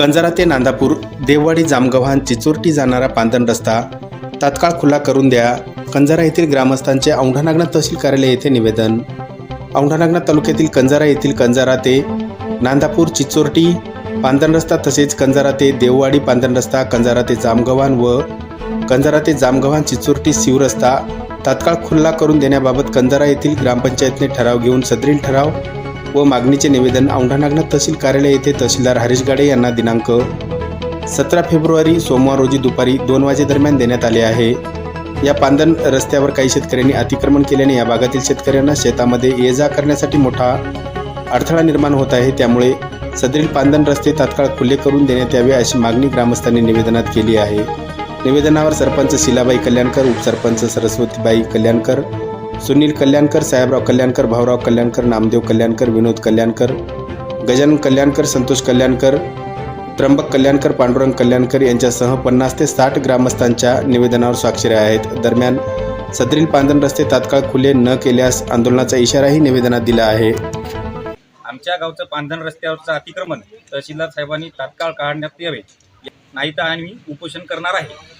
कंजारा ते नांदापूर देववाडी जामगव्हाण चिचोरटी जाणारा पांदन रस्ता तात्काळ खुला करून द्या. कंजारा येथील ग्रामस्थांचे औंढानागना तहसील कार्यालय येथे निवेदन. औंढानागना तालुक्यातील कंजारा येथील कंजारा ते नांदापूर चिचोरटी पांदन रस्ता तसेच कंजारा ते देववाडी पांदन रस्ता कंजारा ते जामगव्हाण व कंजारा ते जामगव्हाण चिचोरटी शिवरस्ता तात्काळ खुल्ला करून देण्याबाबत कंजारा येथील ग्रामपंचायतने ठराव घेऊन सदरील ठराव व मागणीचे निवेदन औंढानागनाथ तहसील कार्यालय येथे तहसीलदार हरीश गाडे यांना दिनांक सतरा फेब्रुवारी सोमवार रोजी दुपारी दोन वाजेदरम्यान देण्यात आले आहे. या पांदन रस्त्यावर काही शेतकऱ्यांनी अतिक्रमण केल्याने या भागातील शेतकऱ्यांना शेतामध्ये ये जा करण्यासाठी मोठा अडथळा निर्माण होत आहे. त्यामुळे सदरील पांदन रस्ते तात्काळ खुले करून देण्यात यावे अशी मागणी ग्रामस्थांनी निवेदनात केली आहे. निवेदनावर सरपंच शिलाबाई कल्याणकर उपसरपंच सरस्वतीबाई कल्याणकर सुनील कल्याणकर साहेबराव कल्याणकर भाऊराव कल्याणकर नामदेव कल्याणकर विनोद कल्याणकर गजानन कल्याणकर संतोष कल्याणकर त्र्यंबक कल्याणकर पांडुरंग कल्याणकर यांच्यासह पन्नास ते साठ ग्रामस्थांच्या निवेदनावर स्वाक्षऱ्या आहेत. दरम्यान सदरील पांदन रस्ते तात्काळ खुले न केल्यास आंदोलनाचा इशाराही निवेदनात दिला आहे. आमच्या गावचं पांधन रस्त्यावरचं अतिक्रमण तहसीलदार साहेबांनी तात्काळ काढण्यात यावे. नाही तर आम्ही उपोषण करणार आहे.